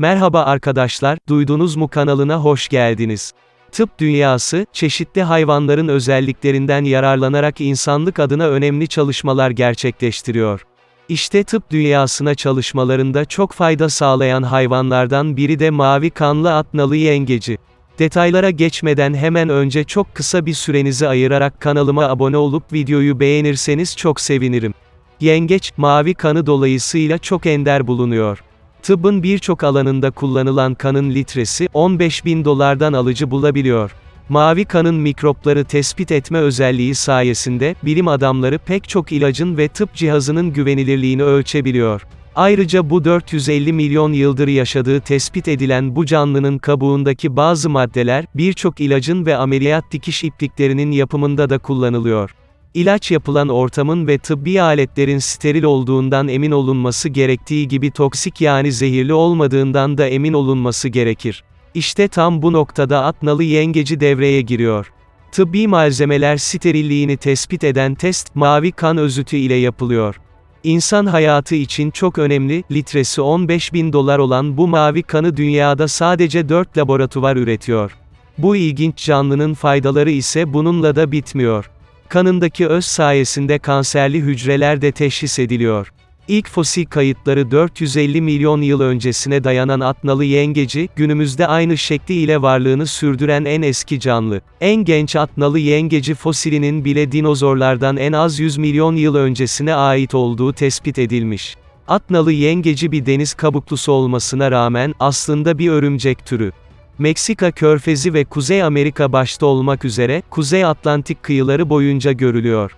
Merhaba arkadaşlar, duydunuz mu kanalına hoş geldiniz. Tıp dünyası, çeşitli hayvanların özelliklerinden yararlanarak insanlık adına önemli çalışmalar gerçekleştiriyor. İşte tıp dünyasına çalışmalarında çok fayda sağlayan hayvanlardan biri de mavi kanlı atnalı yengeci. Detaylara geçmeden hemen önce çok kısa bir sürenizi ayırarak kanalıma abone olup videoyu beğenirseniz çok sevinirim. Yengeç, mavi kanı dolayısıyla çok ender bulunuyor. Tıbbın birçok alanında kullanılan kanın litresi, 15 bin dolardan alıcı bulabiliyor. Mavi kanın mikropları tespit etme özelliği sayesinde, bilim adamları pek çok ilacın ve tıp cihazının güvenilirliğini ölçebiliyor. Ayrıca bu 450 milyon yıldır yaşadığı tespit edilen bu canlının kabuğundaki bazı maddeler, birçok ilacın ve ameliyat dikiş ipliklerinin yapımında da kullanılıyor. İlaç yapılan ortamın ve tıbbi aletlerin steril olduğundan emin olunması gerektiği gibi toksik yani zehirli olmadığından da emin olunması gerekir. İşte tam bu noktada atnalı yengeci devreye giriyor. Tıbbi malzemeler sterilliğini tespit eden test, mavi kan özütü ile yapılıyor. İnsan hayatı için çok önemli, litresi 15 bin dolar olan bu mavi kanı dünyada sadece 4 laboratuvar üretiyor. Bu ilginç canlının faydaları ise bununla da bitmiyor. Kanındaki öz sayesinde kanserli hücreler de teşhis ediliyor. İlk fosil kayıtları 450 milyon yıl öncesine dayanan atnalı yengeci, günümüzde aynı şekli ile varlığını sürdüren en eski canlı. En genç atnalı yengeci fosilinin bile dinozorlardan en az 100 milyon yıl öncesine ait olduğu tespit edilmiş. Atnalı yengeci bir deniz kabuklusu olmasına rağmen, aslında bir örümcek türü. Meksika körfezi ve Kuzey Amerika başta olmak üzere, Kuzey Atlantik kıyıları boyunca görülüyor.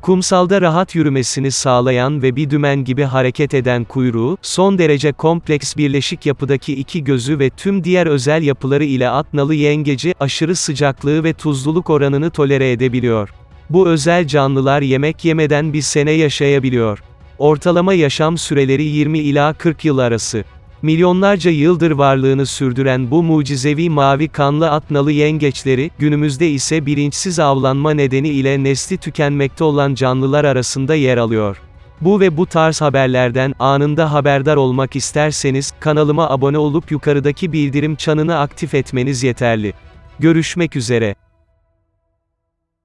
Kumsalda rahat yürümesini sağlayan ve bir dümen gibi hareket eden kuyruğu, son derece kompleks birleşik yapıdaki iki gözü ve tüm diğer özel yapıları ile atnalı yengeci, aşırı sıcaklığı ve tuzluluk oranını tolere edebiliyor. Bu özel canlılar yemek yemeden bir sene yaşayabiliyor. Ortalama yaşam süreleri 20 ila 40 yıl arası. Milyonlarca yıldır varlığını sürdüren bu mucizevi mavi kanlı atnalı yengeçleri, günümüzde ise bilinçsiz avlanma nedeni ile nesli tükenmekte olan canlılar arasında yer alıyor. Bu ve bu tarz haberlerden anında haberdar olmak isterseniz, kanalıma abone olup yukarıdaki bildirim çanını aktif etmeniz yeterli. Görüşmek üzere.